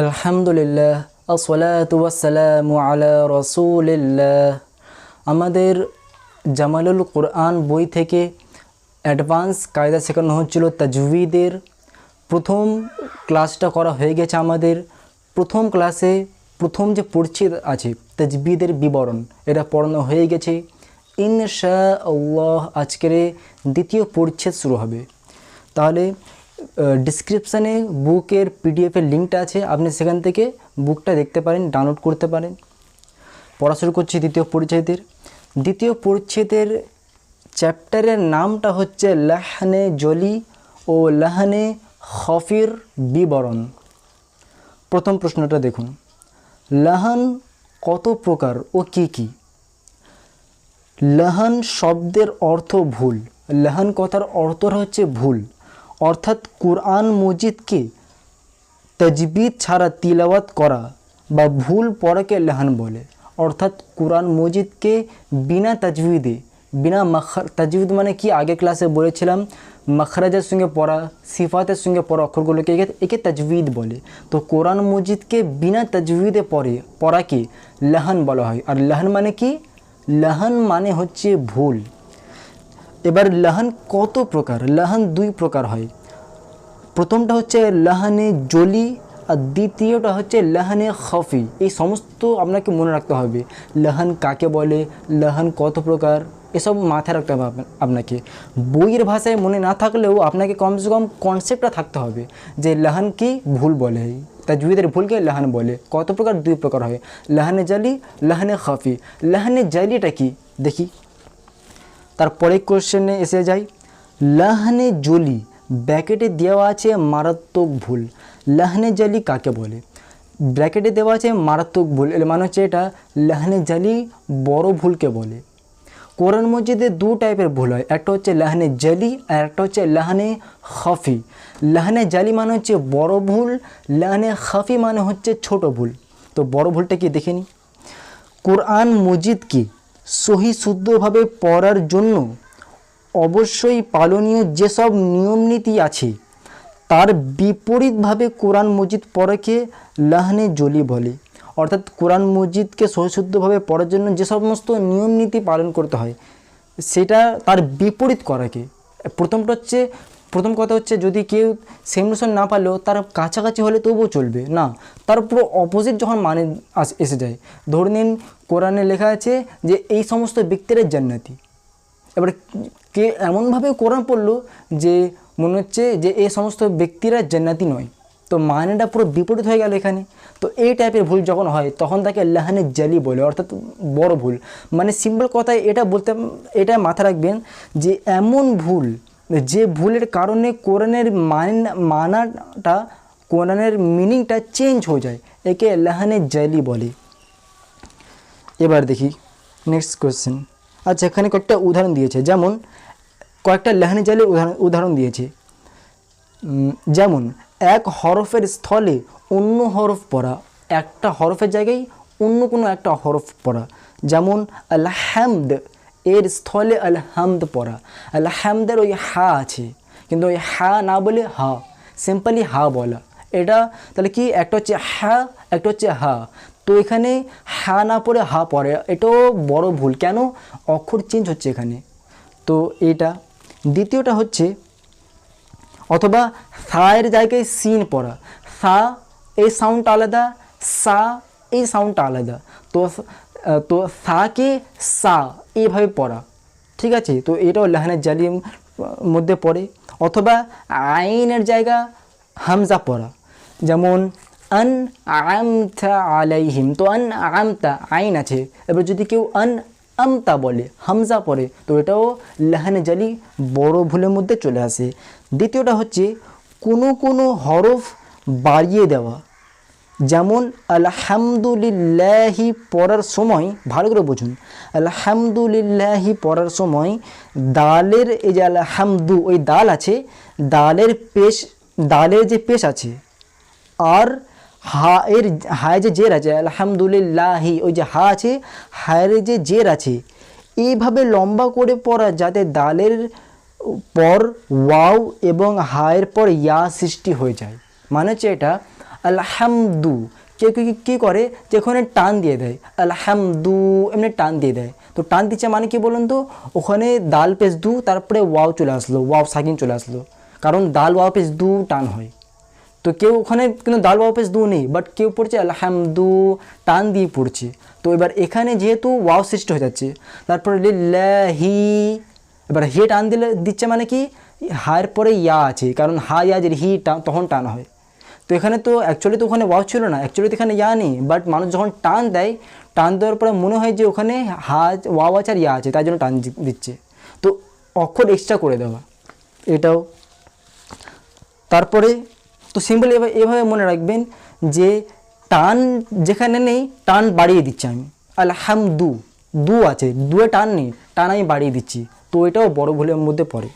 আলহামদুলিল্লাহ, আসসালাতু ওয়াসসালামু আলা রসুলিল্লাহ। আমাদের জামালুল কোরআন বই থেকে অ্যাডভান্স কায়দা শেখানো হচ্ছিল তাজভিদের প্রথম ক্লাসটা করা হয়ে গেছে আমাদের। প্রথম ক্লাসে প্রথম যে পরিচ্ছেদ আছে, তাজবিদের বিবরণ, এটা পড়ানো হয়ে গেছে। ইনশা আল্লাহ আজকের দ্বিতীয় পরিচ্ছেদ শুরু হবে। তাহলে ডিসক্রিপশানে বুকের পিডিএফের লিঙ্কটা আছে, আপনি সেখান থেকে বুকটা দেখতে পারেন ডাউনলোড করতে পারেন। পড়া শুরু করছি দ্বিতীয় পরিচ্ছেদের। দ্বিতীয় পরিচ্ছেদের চ্যাপ্টারের নামটা হচ্ছে লাহানে জলি ও লাহানে খফির বিবরণ। প্রথম প্রশ্নটা দেখুন। লাহান কত প্রকার ও কি কি? লাহান শব্দের অর্থ ভুল। লাহান কথার অর্থটা হচ্ছে ভুল। অর্থাৎ কোরআন মজিদকে তজবিদ ছাড়া তিলাওয়াত করা বা ভুল পড়াকে লাহান বলে। অর্থাৎ কোরআন মজিদকে বিনা তাজবিদে, বিনা মখর তাজবিদ মানে কি? আগে ক্লাসে বলেছিলাম, মখরাজের সঙ্গে পড়া, সিফাতের সঙ্গে পড়া অক্ষরগুলোকে একে একে তাজবিদ বলে। তো কোরআন মজিদকে বিনা তাজবিদে পড়ে, পড়াকে লাহান বলা হয়। আর লাহান মানে কি? লাহান মানে হচ্ছে ভুল। এবার লাহান কত প্রকার? লাহান দুই প্রকার হয়। প্রথমটা হচ্ছে লাহানে জলি আর দ্বিতীয়টা হচ্ছে লাহানে খফি। এই সমস্ত আপনাকে মনে রাখতে হবে। লাহান কাকে বলে? লাহান কত প্রকার? এসব মাথায় রাখতে হবে আপনাকে। বইয়ের ভাষায় মনে না থাকলেও আপনাকে কমসে কম কনসেপ্টটা থাকতে হবে যে লাহান কি ভুল বলে। তাজবিদের ভুলকে লাহান বলে। কত প্রকার? দুই প্রকার হয়। লাহানে জালি, লাহানে খাফি। লাহানে জালিটা কি? দেখি। তারপরে কোশ্চেনে এসে যাই। লাহানে জলি ব্র্যাকেটে দেওয়া আছে মারাত্মক ভুল। লাহানে জালি কাকে বলে? ব্র্যাকেটে দেওয়া আছে মারাত্মক ভুল। মানে হচ্ছে এটা, লাহানে জালি বড় ভুলকে বলে। কোরআন মসজিদে দু টাইপের ভুল হয়। একটা হচ্ছে লাহানে জালি আর একটা হচ্ছে লাহানে খাফি। লাহানে জালি মানে হচ্ছে বড় ভুল, লাহানে খাফি মানে হচ্ছে ছোট ভুল। তো বড় ভুলটা কি দেখে নিই কোরআন মজিদকে সহি শুদ্ধভাবে পড়ার জন্য অবশ্যই পালনীয় যেসব নিয়মনীতি আছে, তার বিপরীতভাবে কোরআন মজিদ পড়াকে লাহনে জলি বলে। অর্থাৎ কোরআন মজিদকে সহিশুদ্ধভাবে পড়ার জন্য যে সমস্ত নিয়মনীতি পালন করতে হয়, সেটা তার বিপরীত করাকে। প্রথমটা হচ্ছে, প্রথম কথা হচ্ছে যদি কেউ সেম রেশন না পারলেও তার কাছাকাছি হলে তবুও চলবে। না, তার পুরো অপোজিট যখন মানে এসে যায়, ধরে নিন কোরআনে লেখা আছে যে এই সমস্ত ব্যক্তিরা জান্নাতি। এবার কে এমনভাবে কোরআন পড়ল যে মনে হচ্ছে যে এই সমস্ত ব্যক্তিরা জান্নাতি নয়। তো মানেটা পুরো বিপরীত হয়ে গেল এখানে। তো এই টাইপের ভুল যখন হয়, তখন তাকে লাহানে জালি বলে, অর্থাৎ বড় ভুল। মানে সিম্পল কথায় এটা বলতে, এটা মাথা রাখবেন যে এমন ভুল, যে ভুলের কারণে কোরআনের মান, মানাটা, কোরআনের মিনিংটা চেঞ্জ হয়ে যায়, একে লাহানে জালি বলে। এবার দেখি নেক্সট কোয়েশ্চেন আচ্ছা এখানে কয়েকটা উদাহরণ দিয়েছে। যেমন, কয়েকটা লেহানি জালের উদাহরণ উদাহরণ দিয়েছে। যেমন, এক হরফের স্থলে অন্য হরফ পড়া, একটা হরফের জায়গায় অন্য কোনো একটা হরফ পড়া। যেমন, আলহামদ, এর স্থলে আলহামদ পড়া। আলহামদের ওই হা আছে, কিন্তু ওই হা না বলে হা সিম্পলি হা বলা। এটা তাহলে কি? একটা হচ্ছে হা, একটা হচ্ছে হা। তো এখানে হা না পড়ে হা পড়ে, এটাও বড় ভুল। কেন? অক্ষর চেঞ্জ হচ্ছে এখানে। তো এটা। দ্বিতীয়টা হচ্ছে অথবা সায়ের জায়গায় সিন পড়া। সা এই সাউন্ডটা আলাদা, সা, এই সাউন্ডটা আলাদা। তো তো সাকে সা, এইভাবে পড়া। ঠিক আছে? তো এটাও লেহানের জালির মধ্যে পড়ে। অথবা আইনের জায়গা, হামজা পড়া। যেমন, আন আমতা আলাইহিম। তো আন আমতা আইন আছে। এবার যদি কেউ আন আমতা বলে, হামজা পরে, তো এটাও লাহানে জালি বড় ভুলের মধ্যে চলে আসে। দ্বিতীয়টা হচ্ছে কোনো কোনো হরফ বাড়িয়ে দেওয়া। যেমন, আলহামদুলিল্লাহি পড়ার সময়, ভালো করে বুঝুন, আলহামদুলিল্লাহি পড়ার সময় দালের এই যে আলহামদু, ওই দাল আছে, দালের পেশ, দালের যে পেশ আছে, আর হা এর হায় যে জের আছে, আলহামদুলিল্লাহি, ওই যে হা আছে, হায়ের যে জের আছে, এইভাবে লম্বা করে পড়া যাতে দালের পর ওয়াও এবং হায়ের পর ইয়া সৃষ্টি হয়ে যায়। মানে হচ্ছে এটা, আলহামদু। কেউ কী করে? যে ওখানে টান দিয়ে দেয়, আলহামদু, এমনি টান দিয়ে দেয়। তো টান দিচ্ছে মানে কি বলুন তো? ওখানে দাল পেজ দু, তারপরে ওয়াও চলে আসলো, ওয়াও সাকিন চলে আসলো। কারণ দাল, ওয়াও পেজ দু টান হয়। তো কেউ ওখানে কিন্তু দাল ওয়াও দু নেই বাট কেউ পড়ছে আলহামদু টান দিয়ে পড়ছে। তো এবার এখানে যেহেতু ওয়াও সৃষ্টি হয়ে যাচ্ছে, তারপরে হি এবার হি টান দিলে, দিচ্ছে মানে কি? হায়ের পরে ইয়া আছে, কারণ হা, ইয়া যে হি টান তখন টান হয়। তো এখানে তো অ্যাকচুয়ালি তো ওখানে ওয়াও ছিল না অ্যাকচুয়ালি তো এখানে ইয়া নেই বাট মানুষ যখন টান দেয়, টান দেওয়ার পরে মনে হয় যে ওখানে হা, ওয়াও আছে আর ইয়া আছে, তাই জন্য টান দিচ্ছে। তো অক্ষর এক্সট্রা করে দেওয়া, এটাও। তারপরে তো সিম্পল এভাবে মনে রাখবেন যে টান যেখানে নেই, টান বাড়িয়ে দিচ্ছি আমি। আলহামদু, দু আছে, দুয়ে টান নেই, টান আমি বাড়িয়ে দিচ্ছি। তো এটাও বড় ভুলের মধ্যে পড়ে।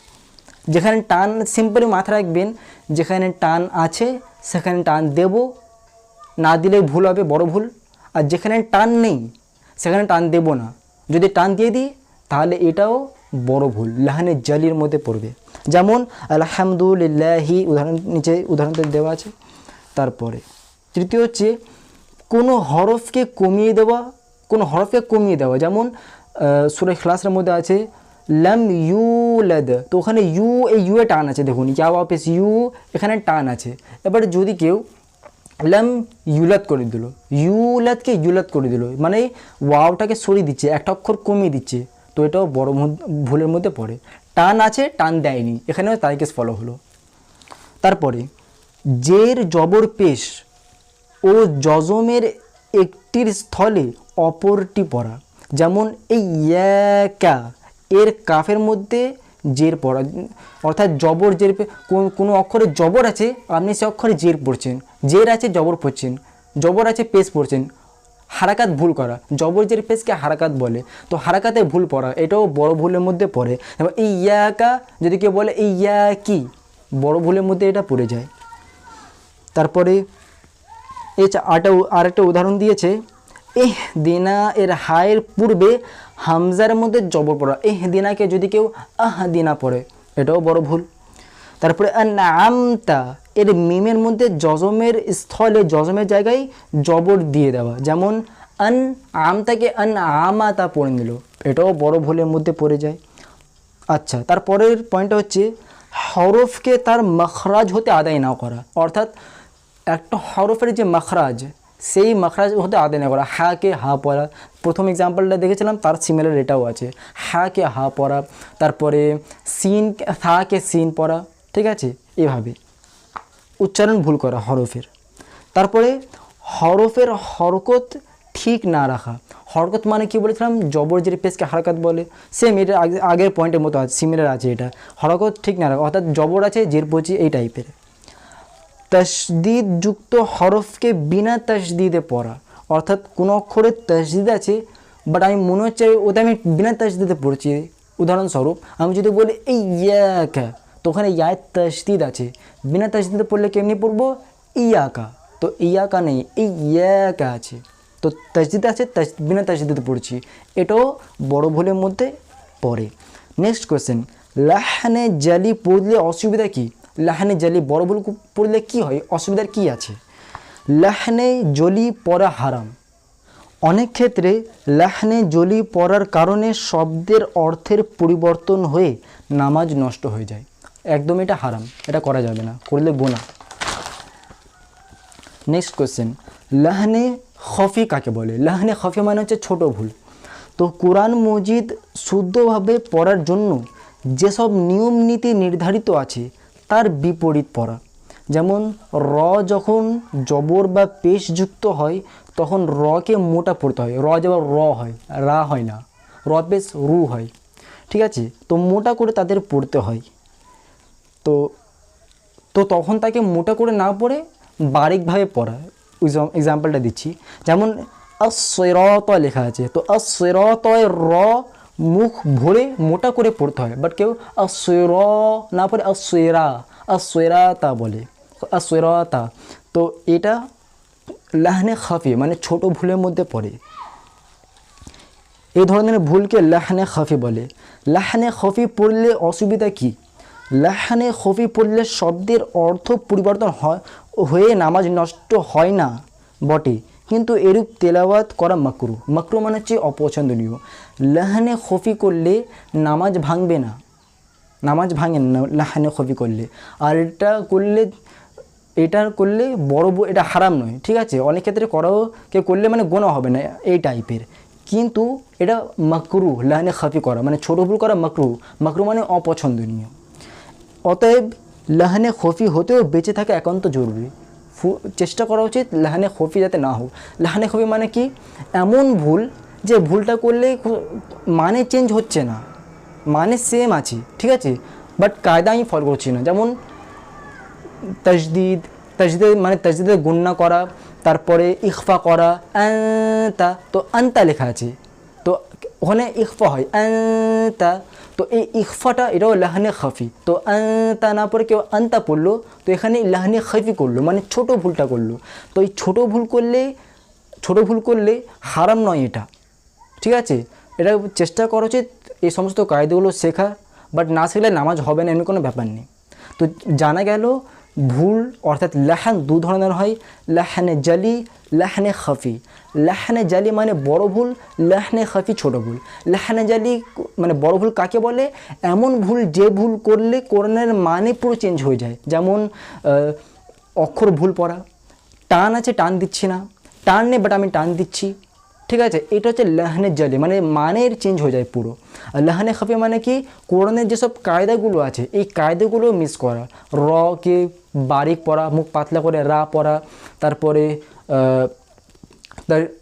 যেখানে টান সিম্পলি মাথা রাখবেন, যেখানে টান আছে, সেখানে টান দেব। না দিলে ভুল হবে, বড় ভুল। আর যেখানে টান নেই, সেখানে টান দেব না। যদি টান দিয়ে দিই, তাহলে এটাও বড় ভুল লাহানে জালির মধ্যে পড়বে। যেমন, আলহামদুলিল্লাহি, উদাহরণ নিচে উদাহরণটা দেওয়া আছে। তারপরে, তৃতীয় হচ্ছে, কোনো হরফকে কমিয়ে দেওয়া, কোনো হরফকে কমিয়ে দেওয়া। যেমন সুরে ক্লাসের মধ্যে আছে, লাম ইউলাদ। তো ওখানে ইউ, এই ইউ এ টান আছে, দেখুন ইয়া ওয়াপেস ইউ, এখানে টান আছে। এবার যদি কেউ লাম ইউলাদ করে দিল, ইউলাদকে ইউলাদ করে দিল মানে ওয়াওটাকে সরিয়ে দিচ্ছে একটা অক্ষর কমিয়ে দিচ্ছে, তো এটাও বড় ভুলের মধ্যে পড়ে। টান আছে, টান দেয়নি। এখানেও তাই ফলো হলো। তারপরে, জের জবর পেশ ও যজমের একটির স্থলে অপরটি পড়া। যেমন এই ইয়াকা, এর কাফের মধ্যে জের পড়া। অর্থাৎ জবর জের কোন- কোনো অক্ষরে জবর আছে, আপনি সে অক্ষরে জের পড়ছেন। জের আছে, জবর পড়ছেন। জবর আছে, পেশ পড়ছেন। হারাকাত ভুল করা জবর জের পেশকে হারাকাত বলে। তো হারাকাতে ভুল পড়া, এটাও বড় ভুলের মধ্যে পড়ে। এবং এই ইয়াকা, যদি কেউ বলে এই ইয়া কি বড় ভুলের মধ্যে এটা পড়ে যায়। তারপরে এই চা- আটা আরেকটা উদাহরণ দিয়েছে, এহ দিনা এর হায়ের পূর্বে হামজার মধ্যে জবর পড়া। এহ দিনাকে যদি কেউ আহ দিনা পড়ে, এটাও বড় ভুল। তারপরে আমতা এর মিমের মধ্যে জজমের স্থলে, জজমের জায়গায় জবর দিয়ে দেওয়া। যেমন, আন আমতাকে আন আমাতা পড়ে নিল। এটাও বড় ভুলের মধ্যে পড়ে যায়। আচ্ছা তারপরের পয়েন্টটা হচ্ছে, হরফকে তার মখরাজ হতে আদায় না করা। অর্থাৎ, একটা হরফের যে মখরাজ, সেই মখরাজ হতে আদায় না করা। হ্যাকে হা পড়া। প্রথম এক্সাম্পলটা দেখেছিলাম, তার সিমিলার এটাও আছে। হ্যাকে হা পড়া, তারপরে সিন থাকে সিন পড়া, ঠিক আছে? এভাবে। উচ্চারণ ভুল করা, হরফের। তারপরে হরফের হরকত ঠিক না রাখা। হরকত মানে কি বলেছিলাম? জবর যে পেসকে হারকাত বলে। সেম এটা আগের পয়েন্টের মতো আছে সিমিলার আছে এটা। হরকত ঠিক না রাখা, অর্থাৎ জবর আছে, জের পচি, এই টাইপের যুক্ত হরফকে বিনা তসদিদে পড়া। অর্থাৎ কোনো অক্ষরে তসদিদ আছে বাট আমি মনে হচ্ছে ওটা আমি বিনা তসদিদে পড়ছি। উদাহরণস্বরূপ, আমি যদি বলি এই ইয়াকা তো ওখানে ইয়ায় তসদিদ আছে। বিনা তসদিদে পড়লে কেমনি পড়ব? ইয়াকা। তো ইয়াকা নেই এই ইয়াকা আছে। তো তসদিদ আছে বিনা তসদিদে পড়ছি। এটাও বড় ভুলের মধ্যে পড়ে। নেক্সট কোয়েশ্চেন লাহানে জালি পড়লে অসুবিধা কি? লাহানে জালি বড় ভুল পড়লে কি হয়? অসুবিধার কি আছে? লাহানে জলি পড়া হারাম। অনেক ক্ষেত্রে লাহনে জলি পড়ার কারণে শব্দের অর্থের পরিবর্তন হয়ে নামাজ নষ্ট হয়ে যায়। একদম এটা হারাম, এটা করা যাবে না, করলে গোনা নেক্সট কোয়েশ্চেন লাহনে খফি কাকে বলে? লাহনে খফি মানে হচ্ছে ছোট ভুল। তো কোরআন মজিদ শুদ্ধভাবে পড়ার জন্য যেসব নিয়ম নীতি নির্ধারিত আছে, তার বিপরীত পড়া। যেমন, র যখন জবর বা পেশযুক্ত হয়, তখন রকে মোটা পড়তে হয়। র যেমন র হয়, রা হয় না। র পেশ রু হয়। ঠিক আছে? তো মোটা করে তাদের পড়তে হয়। তো তো তখন তাকে মোটা করে না পড়ে বারিকভাবে পড়া এক্সাম্পলটা দিচ্ছি। যেমন অসেরত লেখা আছে। তো অসেরতয় র মুখ ভরে মোটা করে পড়তে হয়। বাট কেউ অসের না পড়ে অসেরা অসেরাতা বলে। অসেরাতা তো এটা লাহনে খাফি মানে ছোট ভুলের মধ্যে পড়ে। এই ধরনের ভুলকে লাহানে খফি বলে। লাহানে খফি পড়লে অসুবিধা কি? লাহানে খফি পড়লে শব্দের অর্থ পরিবর্তন হয় নামাজ নষ্ট হয় না, বটে। কিন্তু এরূপ তেলাওয়াত করা মাকরু। মাকরু মানে হচ্ছে অপছন্দনীয়। লাহানে খফি করলে নামাজ ভাঙবে না। নামাজ ভাঙে না, লাহানে খফি করলে। আর এটা করলে এটা করলে বড় এটা হারাম নয়, ঠিক আছে? অনেক ক্ষেত্রে করাও কে করলে মানে গোনা হবে না, এই টাইপের। কিন্তু এটা মাকরু, লাহানে খাফি করা মানে ছোটো ভুল করা মাকরু। মাকরু মানে অপছন্দনীয়। অতএব লাহানে খফি হতেও বেঁচে থাকা একান্ত জরুরি। চেষ্টা করা উচিত লাহানে খফি যাতে না হোক। লাহানে খফি মানে কি? এমন ভুল যে ভুলটা করলে মানে চেঞ্জ হচ্ছে না। মানে সেম আছে, ঠিক আছে? বাট কায়দা আমি ফলো করছি না। যেমন তজদিদ তজদিদ মানে তজদিদে গুন্না করা, তারপরে ইখফা করা, আন্তা, তো আন্তা লেখা আছে। তো ওখানে ইখফা হয়, আন্তা তো এই ইখফাটা এটাও লাহানে খাফি। তো আন্তা না পরে কেউ আন্তা পড়ল, তো এখানে লাহানে খাফি করল মানে ছোট ভুলটা করল। তো এই ছোট ভুল করলে, ছোট ভুল করলে হারাম নয় এটা। ঠিক আছে? এটা চেষ্টা করা উচিত এই সমস্ত কায়দাগুলো শেখা বাট না শিখলে নামাজ হবে না, এমনি কোনো ব্যাপার নেই। তো জানা গেল, ভুল অর্থাৎ লাহান দু ধরনের হয়, লাহানে জালি, লাহানে খাফি। লাহানে জালি মানে বড় ভুল, লাহানে খাফি ছোট ভুল। লাহানে জালি মানে বড় ভুল কাকে বলে? এমন ভুল যে ভুল করলে কোরআনের মানে পুরো চেঞ্জ হয়ে যায়। যেমন অক্ষর ভুল পড়া। টান আছে, টান দিচ্ছি না। টান নেই বাট আমি টান দিচ্ছি। ঠিক আছে? এটা হচ্ছে লাহানের জালি মানে মানের চেঞ্জ হয়ে যায় পুরো। আর লাহানে খাফি মানে কি? কোরআনের যেসব কায়দাগুলো আছে, এই কায়দাগুলো মিস করা। র কে বারিক পড়া, মুখ পাতলা করে রা পড়া, তারপরে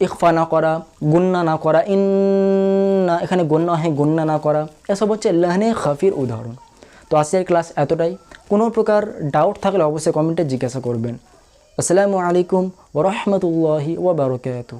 ইকফা না করা, গুন্না না করা ইন না এখানে গুন্না হয়, গুন্না না করা, এসব হচ্ছে লাহানে খাফির উদাহরণ। তো আজকের ক্লাস এতটাই। কোনো প্রকার ডাউট থাকলে অবশ্যই কমেন্টে জিজ্ঞাসা করবেন। আসসালামু আলাইকুম ওরহমতুল্লাহি ওবরকাত